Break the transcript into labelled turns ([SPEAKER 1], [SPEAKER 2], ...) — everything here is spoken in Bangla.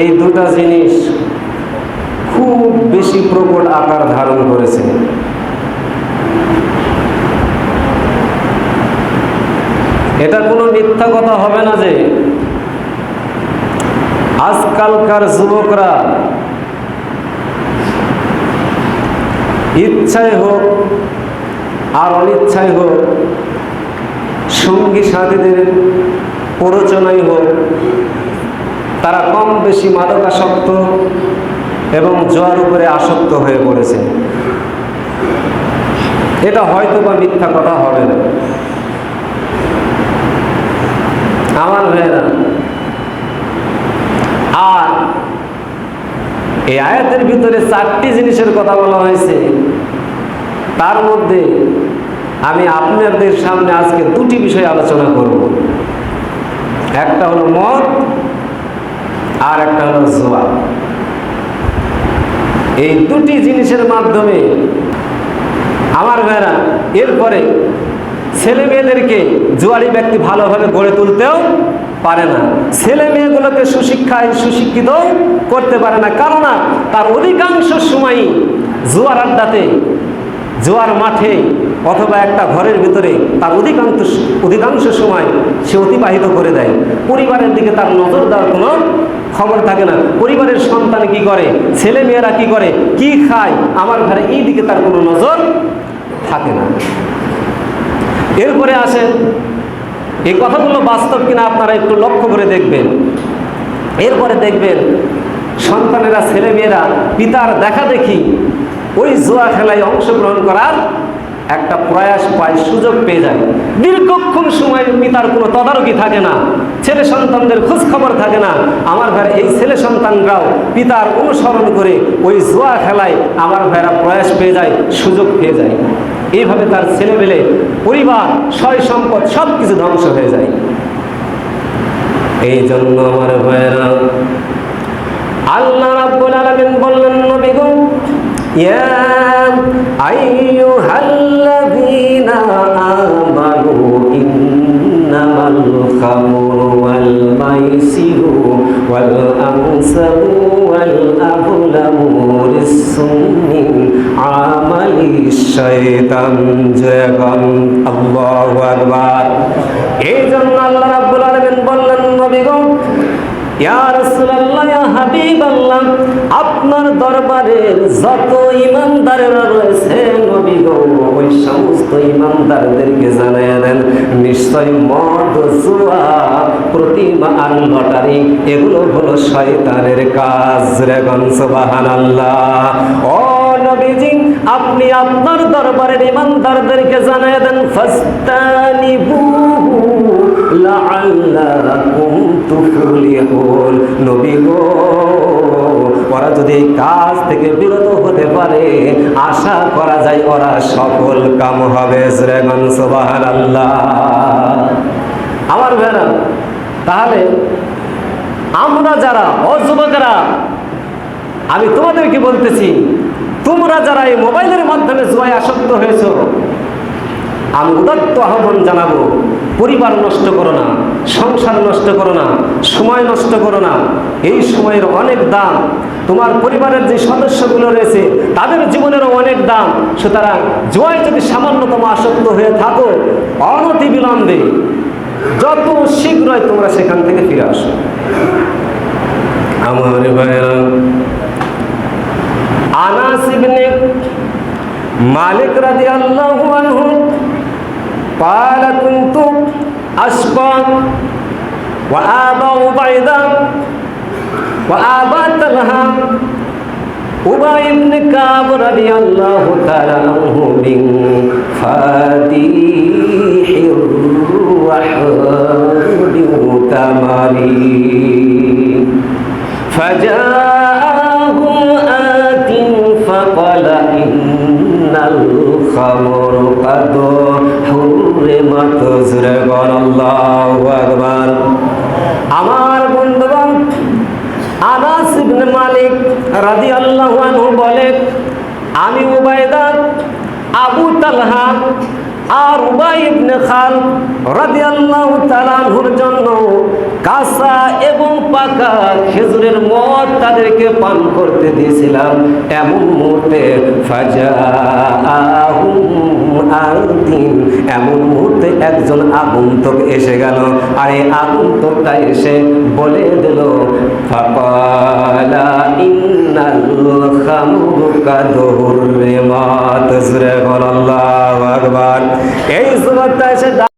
[SPEAKER 1] এই দুটা জিনিস খুব বেশি প্রকট আকার ধারণ করেছে। এটা কোনো মিথ্যা কথা হবে না যে আজকালকার যুবকরা ইচ্ছায় হোক আর অনিচ্ছায় হোক, সঙ্গী সাথীদের প্ররোচনায় হোক তারা কম বেশি মাদকাসক্ত এবং জোয়ার উপরে আসক্ত হয়ে পড়েছে। এটা হয়তো বা মিথ্যা কথা হবে না। আমার ভাইয়েরা, আর এই আয়াতের ভিতরে চারটি জিনিসের কথা বলা হয়েছে। তার মধ্যে আমি আপনাদের সামনে আজকে দুটি বিষয় আলোচনা করব। একটা হলো মদ আর একটা হলো জোয়া এই দুটি জিনিসের মাধ্যমে আমার ভাইরা, এরপরে ছেলে মেয়েদেরকে জুয়ারি ব্যক্তি ভালোভাবে গড়ে তুলতেও পারে না। ছেলে মেয়েগুলোকে সুশিক্ষায় সুশিক্ষিত করতে পারে না। কারণ তার অধিকাংশ সময়ই জোয়ার আড্ডাতে জোয়ার মাঠে অথবা একটা ঘরের ভিতরে তার অধিকাংশ অধিকাংশ সময় সে অতিবাহিত করে দেয়। পরিবারের দিকে তার নজর দেওয়ার কোনো খবর থাকে না। পরিবারের সন্তান কি করে? ছেলে মেয়েরা কি করে? কি খায়? আমার ঘরে এই দিকে তার কোনো নজর থাকে না। এরপরে আসেন এই কথাগুলো বাস্তব কিনা আপনারা একটু লক্ষ্য করে দেখবেন। এরপরে দেখবেন, সন্তানেরা, ছেলে মেয়েরা, পিতার দেখা দেখি ওই জুয়া খেলায় অংশগ্রহণ করার একটা প্রয়াস পায়, সুযোগ পেয়ে যায়। দীর্ঘক্ষণ সময় পিতার কোনো তদারকি থাকে না, ছেলে সন্তানদের খোঁজ খবর থাকে না। আমার ঘরে এই ছেলে সন্তানরাও পিতার অনুসরণ করে ওই জুয়া খেলায় আমার ভাইরা প্রয়াস পেয়ে যায়, সুযোগ পেয়ে যায়। এইভাবে তার ছেলেমেলে পরিবার, সয় সম্পদ সব কিছু ধ্বংস হয়ে যায়। এই জন্য আমার ভাইয়েরা আল্লাহ বললেন, নবী বললেন নবী গো ইয়া রাসূলুল্লাহ আপনার দরবারের যত ইমানদারেরা রয়েছে নবী গো ওই সমস্ত ইমানদারদেরকে জানিয়ে দেন, নিশ্চয় মদ, জুয়া, প্রতিমা আর লটারি এগুলো হলো শয়তানের কাজ রেগন সুবহানাল্লাহ। ও নবীজি, আপনি আপনার দরবারের ইমানদারদেরকে জানিয়ে দেন, ফাস্তানিবুহু। লাআল্লাকুম তুফলিহুন। নবী গো, ওরা যদি কাজ থেকে বিরত হতে পারে, আশা করা যায় ওরা সফল কাম হবে। সুবহানাল্লাহ। আমার ভাইরা তাহলে আমরা যারা অযুবকেরা আমি তোমাদেরকে বলতেছি, তোমরা যারা এই মোবাইলের মাধ্যমে জুয়ায় আসক্ত হয়েছ আমি উদাত্ত আহ্বান জানাব পরিবার নষ্ট করো না সংসার নষ্ট করো না সময় নষ্ট করো না। এই সময়ের অনেক দাম তোমার পরিবারের যে সদস্যগুলো রয়েছে তাদের জীবনেরও অনেক দাম। সুতরাং জয় যদি সামান্যতম আসক্ত হয়ে থাকো অনতি বিলম্বে যত শীঘ্রই তোমরা সেখান থেকে ফিরে আসো। আমার ভাইয়েরা আনাস ইবনে মালিক রাদিয়াল্লাহু আনহু قال كنت أشقى وآبا عبيدا وآبا طلحة أبي بن كعب رضي الله تعالى عنه من فاتيح الرحمن تمارين فجاءهم آت فقال إن الخمر قد সুরে কর আল্লাহ আকবার। আমার বন্ধুবান আনাস ইবনে মালিক রাজি আল্লাহ বলে, আমি উবায়দা আবু তালহা আর উবাই ইবনে খাল রাদিয়াল্লাহু তাআলা জন্য কাসা এবং পাকা খেজুরের মদ তাদেরকে পান করতে দিয়েছিলাম। এমন মুহূর্তে এমন মুহূর্তে একজন আগন্তুক এসে গেল। আর এই আগন্তুকটা এসে বলে দিল, ফাকালা ইন্নাল খামরু কাদুররিমাত সুরে আল্লাহু আকবার। সুরতটা এসে